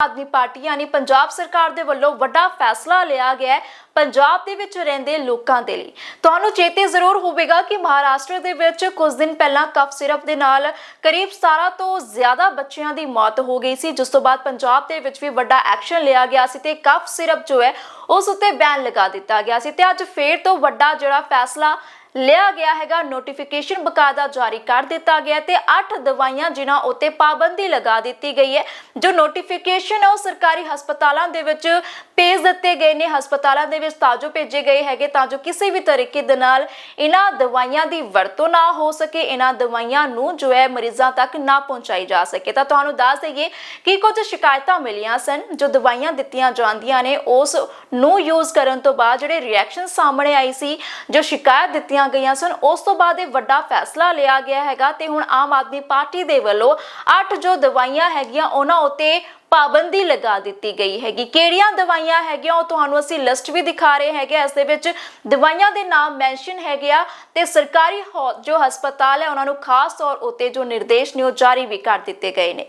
ਆਦਮੀ party ਯਾਨੀ ਪੰਜਾਬ ਸਰਕਾਰ ਦੇ ਵੱਲੋਂ ਵੱਡਾ ਫੈਸਲਾ ਲਿਆ ਗਿਆ ਹੈ ਪੰਜਾਬ ਦੇ ਵਿੱਚ ਰਹਿੰਦੇ ਲੋਕਾਂ ਦੇ ਲਈ। ਤੁਹਾਨੂੰ ਚੇਤੇ ਜ਼ਰੂਰ ਹੋਵੇਗਾ ਕਿ ਮਹਾਰਾਸ਼ਟਰ ਦੇ ਵਿੱਚ ਕੁਝ ਦਿਨ ਪਹਿਲਾਂ ਕਫ ਸਿਰਪ ਦੇ ਨਾਲ ਕਰੀਬ 17 ਤੋਂ ਜ਼ਿਆਦਾ ਬੱਚਿਆਂ ਦੀ ਮੌਤ ਹੋ ਗਈ ਸੀ। ਜਿਸ ਤੋਂ ਬਾਅਦ ਪੰਜਾਬ ਦੇ ਵਿੱਚ ਵੀ ਵੱਡਾ ਐਕਸ਼ਨ ਲਿਆ ਗਿਆ ਸੀ ਤੇ ਕਫ ਸਿਰਪ ਜੋ ਹੈ ਉਸ ਉੱਤੇ ਬੈਨ ਲਗਾ ਦਿੱਤਾ ਗਿਆ ਸੀ ਤੇ ਅੱਜ ਫੇਰ ਤੋਂ ਵੱਡਾ ਜਿਹੜਾ ਫੈਸਲਾ ਲਿਆ ਗਿਆ ਹੈਗਾ। ਨੋਟੀਫਿਕੇਸ਼ਨ ਬਕਾਇਦਾ ਜਾਰੀ ਕਰ ਦਿੱਤਾ ਗਿਆ ਤੇ 8 ਦਵਾਈਆਂ ਜਿਨ੍ਹਾਂ ਉੱਤੇ ਪਾਬੰਦੀ ਲਗਾ ਦਿੱਤੀ ਗਈ ਹੈ। ਜੋ ਨੋਟੀਫਿਕੇਸ਼ਨ ਹੈ ਉਹ ਸਰਕਾਰੀ ਹਸਪਤਾਲਾਂ ਦੇ ਵਿੱਚ ਭੇਜ ਦਿੱਤੇ ਗਏ ਨੇ। ਹਸਪਤਾਲਾਂ ਦੇ ਵਿੱਚ ਤਾਜੋ ਭੇਜੇ ਗਏ ਹੈਗੇ, ਤਾਂ ਜੋ ਕਿਸੇ ਵੀ ਤਰੀਕੇ ਦੇ ਨਾਲ ਇਹਨਾਂ ਦਵਾਈਆਂ ਦੀ ਵਰਤੋਂ ਨਾ ਹੋ ਸਕੇ, ਇਹਨਾਂ ਦਵਾਈਆਂ ਨੂੰ ਜੋ ਹੈ ਮਰੀਜ਼ਾਂ ਤੱਕ ਨਾ ਪਹੁੰਚਾਈ ਜਾ ਸਕੇ। ਤਾਂ ਤੁਹਾਨੂੰ ਦੱਸ ਦਈਏ ਕਿ ਕੁਝ ਸ਼ਿਕਾਇਤਾਂ ਮਿਲੀਆਂ ਸਨ, ਜੋ ਦਵਾਈਆਂ ਦਿੱਤੀਆਂ ਜਾਂਦੀਆਂ ਨੇ, ਉਸ ਨੂੰ ਯੂਜ਼ ਕਰਨ ਤੋਂ ਬਾਅਦ ਜਿਹੜੇ ਰਿਐਕਸ਼ਨ ਸਾਹਮਣੇ ਆਈ ਸੀ, ਜੋ ਸ਼ਿਕਾਇਤ ਦਿੱਤੀ ਦਿੱਤੀਆਂ ਗਈਆਂ ਸਨ। ਉਸ ਤੋਂ ਬਾਅਦ ਇਹ ਵੱਡਾ ਫੈਸਲਾ ਲਿਆ ਗਿਆ ਹੈਗਾ ਤੇ ਹੁਣ ਆਮ ਆਦਮੀ ਪਾਰਟੀ ਦੇ ਵੱਲੋਂ 8 ਜੋ ਦਵਾਈਆਂ ਹੈਗੀਆਂ, ਉਹਨਾਂ ਉੱਤੇ ਪਾਬੰਦੀ ਲਗਾ ਦਿੱਤੀ ਗਈ ਹੈਗੀ। ਕਿਹੜੀਆਂ ਦਵਾਈਆਂ ਹੈਗੀਆਂ, ਉਹ ਤੁਹਾਨੂੰ ਅਸੀਂ ਲਿਸਟ ਵੀ ਦਿਖਾ ਰਹੇ ਹੈਗੇ ਇਸ ਦੇ ਵਿੱਚ ਦਵਾਈਆਂ ਦੇ ਨਾਮ ਮੈਂਸ਼ਨ ਹੈਗੇ ਆ ਤੇ ਸਰਕਾਰੀ ਹੋ- ਜੋ ਹਸਪਤਾਲ ਹੈ, ਉਹਨਾਂ ਨੂੰ ਖਾਸ ਤੌਰ ਉੱਤੇ ਜੋ ਨਿਰਦੇਸ਼ ਨੇ ਉਹ ਜਾਰੀ ਵੀ ਕਰ ਦਿੱਤੇ ਗਏ ਨੇ।